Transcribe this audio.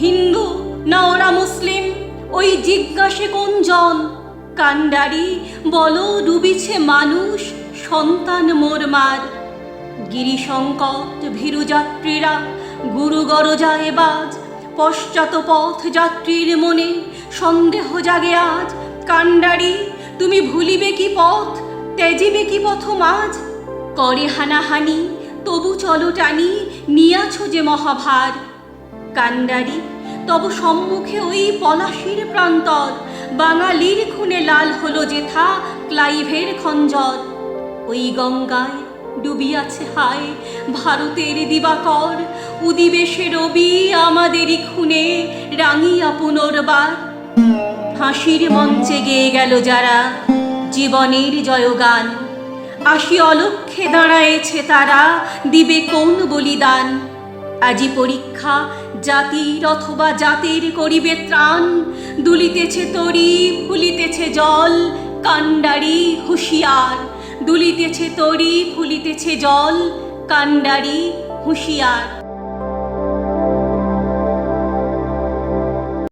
হিন্দু না ওরা মুসলিম? ওই জিজ্ঞাসে কোনজন কাণ্ডারি, বলো, ডুবিছে মানুষ, সন্তান মোর মার। গিরিশঙ্কট ভীরু যাত্রীরা গুরু গরজায় বাজ। পশ্চাৎ পথ যাত্রীর মনে সন্দেহ জাগে আজ। কাণ্ডারি, তুমি ভুলিবে কি পথ তেজিবে কি পথ মাঝ? করে হানাহানি, তবু চলো টানি, নিয়াছ যে মহাভার। কাণ্ডারি তব সম্মুখে ওই পলাশির প্রান্তর। বাঙালির খুনে লাল হলো যেথা ক্লাইভের খঞ্জর। ওই গঙ্গায় ডুবিয়াছে হায় ভারতের দিবাকর। উদিবেশে রবি আমাদেরই খুনে রাঙিয়া পুনর্বার। হাসির মঞ্চে গেয়ে গেল যারা জীবনের জয়গান। আসি অলক্ষে দাঁড়ায়েছে তারা, দিবে কোন বলিদান? আজি পরীক্ষা, জাতির অথবা জাতির করিবে ত্রাণ। দুলিতেছে তরি, ফুলিতেছে জল কান্ডারি হুঁশিয়ার। দুলিতেছে তরি, ফুলিতেছে জল কান্ডারি হুঁশিয়ার।